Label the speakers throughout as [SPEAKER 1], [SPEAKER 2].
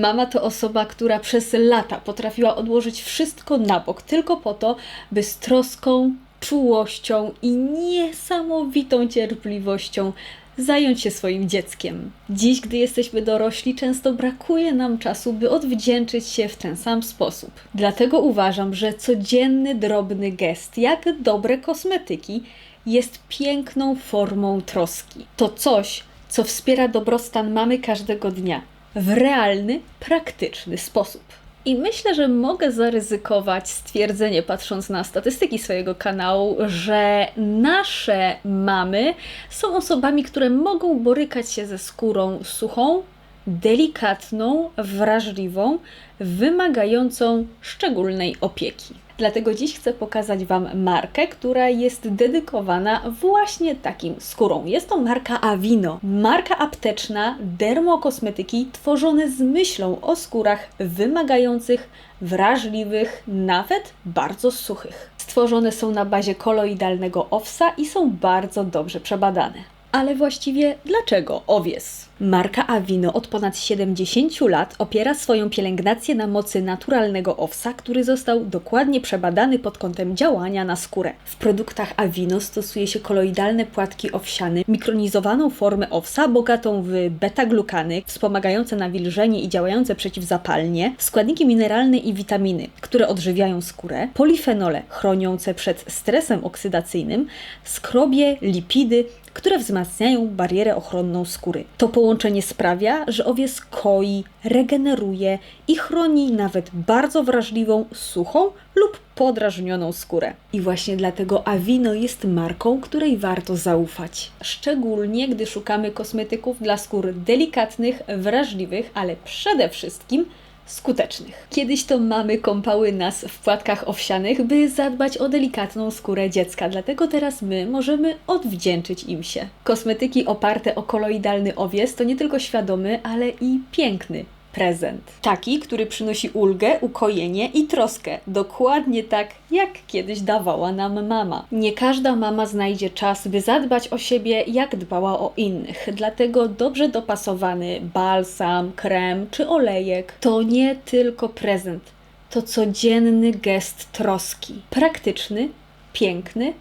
[SPEAKER 1] Mama to osoba, która przez lata potrafiła odłożyć wszystko na bok, tylko po to, by z troską, czułością i niesamowitą cierpliwością zająć się swoim dzieckiem. Dziś, gdy jesteśmy dorośli, często brakuje nam czasu, by odwdzięczyć się w ten sam sposób. Dlatego uważam, że codzienny, drobny gest, jak dobre kosmetyki, jest piękną formą troski. To coś, co wspiera dobrostan mamy każdego dnia w realny, praktyczny sposób. I myślę, że mogę zaryzykować stwierdzenie, patrząc na statystyki swojego kanału, że nasze mamy są osobami, które mogą borykać się ze skórą suchą, delikatną, wrażliwą, wymagającą szczególnej opieki. Dlatego dziś chcę pokazać Wam markę, która jest dedykowana właśnie takim skórom. Jest to marka Avino, marka apteczna dermokosmetyki tworzone z myślą o skórach wymagających, wrażliwych, nawet bardzo suchych. Stworzone są na bazie koloidalnego owsa i są bardzo dobrze przebadane. Ale właściwie dlaczego owies? Marka Avino od ponad 70 lat opiera swoją pielęgnację na mocy naturalnego owsa, który został dokładnie przebadany pod kątem działania na skórę. W produktach Avino stosuje się koloidalne płatki owsiane, mikronizowaną formę owsa bogatą w beta-glukany, wspomagające nawilżenie i działające przeciwzapalnie, składniki mineralne i witaminy, które odżywiają skórę, polifenole chroniące przed stresem oksydacyjnym, skrobie, lipidy, które wzmacniają barierę ochronną skóry. To połączenie sprawia, że owiec koi, regeneruje i chroni nawet bardzo wrażliwą, suchą lub podrażnioną skórę. I właśnie dlatego Avino jest marką, której warto zaufać. Szczególnie gdy szukamy kosmetyków dla skór delikatnych, wrażliwych, ale przede wszystkim skutecznych. Kiedyś to mamy kąpały nas w płatkach owsianych, by zadbać o delikatną skórę dziecka, dlatego teraz my możemy odwdzięczyć im się. Kosmetyki oparte o koloidalny owies to nie tylko świadomy, ale i piękny prezent. Taki, który przynosi ulgę, ukojenie i troskę. Dokładnie tak, jak kiedyś dawała nam mama. Nie każda mama znajdzie czas, by zadbać o siebie, jak dbała o innych. Dlatego dobrze dopasowany balsam, krem czy olejek to nie tylko prezent. To codzienny gest troski. Praktyczny, piękny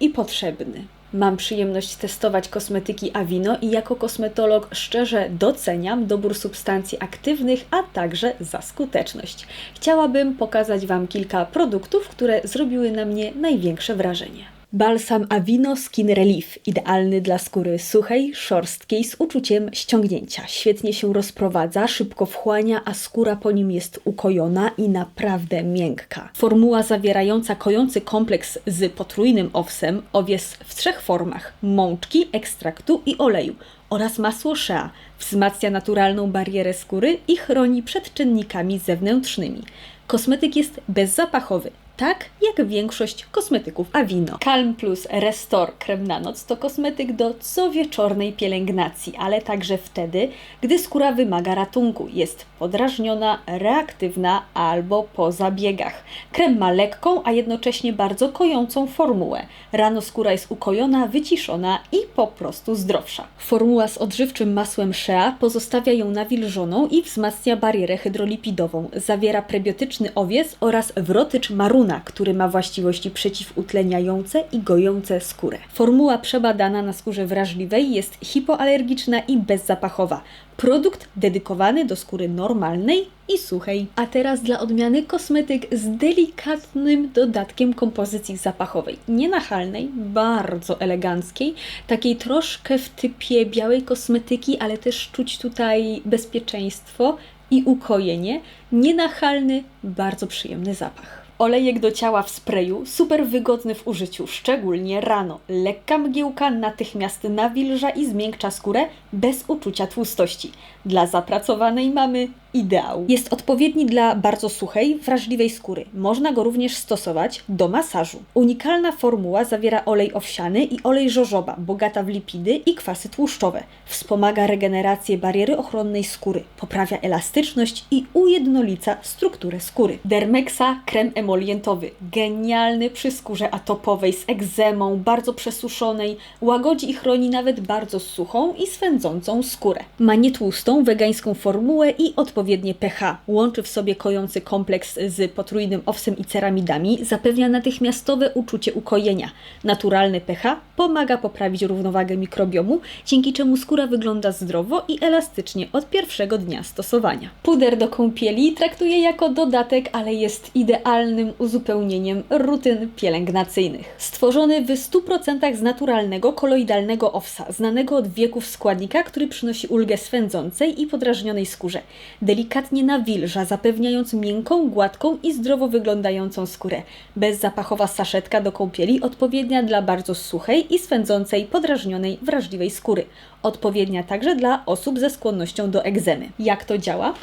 [SPEAKER 1] i potrzebny. Mam przyjemność testować kosmetyki Avino i jako kosmetolog szczerze doceniam dobór substancji aktywnych, a także za skuteczność. Chciałabym pokazać Wam kilka produktów, które zrobiły na mnie największe wrażenie. Balsam Avino Skin Relief, idealny dla skóry suchej, szorstkiej, z uczuciem ściągnięcia. Świetnie się rozprowadza, szybko wchłania, a skóra po nim jest ukojona i naprawdę miękka. Formuła zawierająca kojący kompleks z potrójnym owsem, owies w trzech formach: mączki, ekstraktu i oleju oraz masło shea wzmacnia naturalną barierę skóry i chroni przed czynnikami zewnętrznymi. Kosmetyk jest bezzapachowy, tak jak większość kosmetyków Avino. Calm Plus Restore krem na noc to kosmetyk do cowieczornej pielęgnacji, ale także wtedy, gdy skóra wymaga ratunku, jest podrażniona, reaktywna albo po zabiegach. Krem ma lekką, a jednocześnie bardzo kojącą formułę. Rano skóra jest ukojona, wyciszona i po prostu zdrowsza. Formuła z odżywczym masłem shea pozostawia ją nawilżoną i wzmacnia barierę hydrolipidową. Zawiera prebiotyczny owiec oraz wrotycz maruna który ma właściwości przeciwutleniające i gojące skórę. Formuła przebadana na skórze wrażliwej jest hipoalergiczna i bezzapachowa. Produkt dedykowany do skóry normalnej i suchej. A teraz dla odmiany kosmetyk z delikatnym dodatkiem kompozycji zapachowej. Nienachalnej, bardzo eleganckiej, takiej troszkę w typie białej kosmetyki, ale też czuć tutaj bezpieczeństwo i ukojenie. Nienachalny, bardzo przyjemny zapach. Olejek do ciała w sprayu, super wygodny w użyciu, szczególnie rano. Lekka mgiełka natychmiast nawilża i zmiękcza skórę bez uczucia tłustości. Dla zapracowanej mamy ideał. Jest odpowiedni dla bardzo suchej, wrażliwej skóry. Można go również stosować do masażu. Unikalna formuła zawiera olej owsiany i olej żożoba, bogata w lipidy i kwasy tłuszczowe. Wspomaga regenerację bariery ochronnej skóry, poprawia elastyczność i ujednolica strukturę skóry. Dermexa krem emolientowy, genialny przy skórze atopowej z egzemą, bardzo przesuszonej, łagodzi i chroni nawet bardzo suchą i swędzącą skórę. Ma nietłustą, wegańską formułę i odpowiednią odpowiednie pH, łączy w sobie kojący kompleks z potrójnym owsem i ceramidami, zapewnia natychmiastowe uczucie ukojenia. Naturalny pH pomaga poprawić równowagę mikrobiomu, dzięki czemu skóra wygląda zdrowo i elastycznie od pierwszego dnia stosowania. Puder do kąpieli traktuję jako dodatek, ale jest idealnym uzupełnieniem rutyn pielęgnacyjnych. Stworzony w 100% z naturalnego, koloidalnego owsa, znanego od wieków składnika, który przynosi ulgę swędzącej i podrażnionej skórze. Delikatnie nawilża, zapewniając miękką, gładką i zdrowo wyglądającą skórę. Bezzapachowa saszetka do kąpieli, odpowiednia dla bardzo suchej i swędzącej, podrażnionej, wrażliwej skóry. Odpowiednia także dla osób ze skłonnością do egzemy. Jak to działa?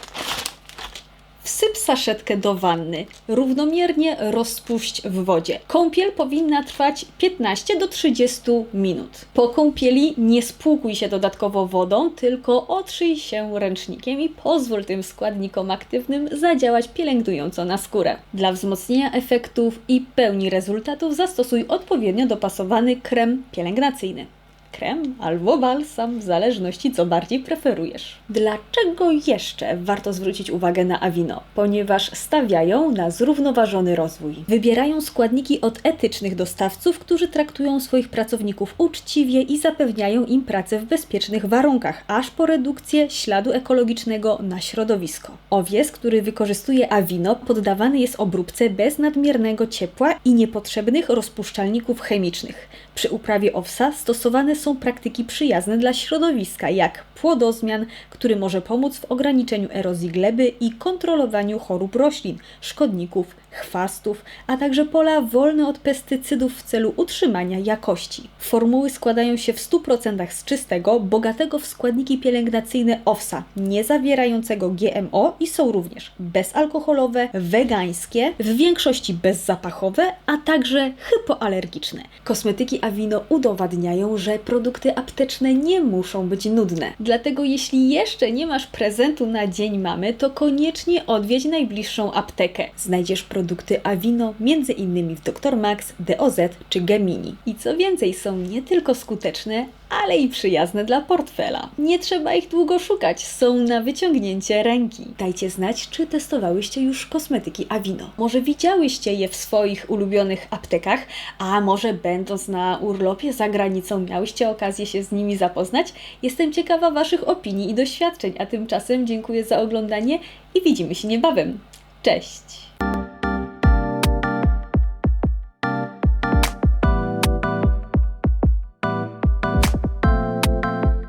[SPEAKER 1] Wsyp saszetkę do wanny. Równomiernie rozpuść w wodzie. Kąpiel powinna trwać 15 do 30 minut. Po kąpieli nie spłukuj się dodatkowo wodą, tylko otrzyj się ręcznikiem i pozwól tym składnikom aktywnym zadziałać pielęgnująco na skórę. Dla wzmocnienia efektów i pełni rezultatów zastosuj odpowiednio dopasowany krem pielęgnacyjny krem albo balsam, w zależności co bardziej preferujesz. Dlaczego jeszcze warto zwrócić uwagę na Avino? Ponieważ stawiają na zrównoważony rozwój. Wybierają składniki od etycznych dostawców, którzy traktują swoich pracowników uczciwie i zapewniają im pracę w bezpiecznych warunkach, aż po redukcję śladu ekologicznego na środowisko. Owiec, który wykorzystuje Avino, poddawany jest obróbce bez nadmiernego ciepła i niepotrzebnych rozpuszczalników chemicznych. Przy uprawie owsa stosowane są praktyki przyjazne dla środowiska, jak płodozmian, który może pomóc w ograniczeniu erozji gleby i kontrolowaniu chorób roślin, szkodników, chwastów, a także pola wolne od pestycydów w celu utrzymania jakości. Formuły składają się w 100% z czystego, bogatego w składniki pielęgnacyjne owsa, nie zawierającego GMO i są również bezalkoholowe, wegańskie, w większości bezzapachowe, a także hypoalergiczne. Kosmetyki Avino udowadniają, że produkty apteczne nie muszą być nudne. Dlatego jeśli jeszcze nie masz prezentu na Dzień Mamy, to koniecznie odwiedź najbliższą aptekę. Znajdziesz produkty Avino m.in. w Dr. Max, DOZ czy Gemini. I co więcej, są nie tylko skuteczne, ale i przyjazne dla portfela. Nie trzeba ich długo szukać, są na wyciągnięcie ręki. Dajcie znać, czy testowałyście już kosmetyki Avino. Może widziałyście je w swoich ulubionych aptekach, a może będąc na urlopie za granicą miałyście okazję się z nimi zapoznać. Jestem ciekawa Waszych opinii i doświadczeń, a tymczasem dziękuję za oglądanie i widzimy się niebawem. Cześć!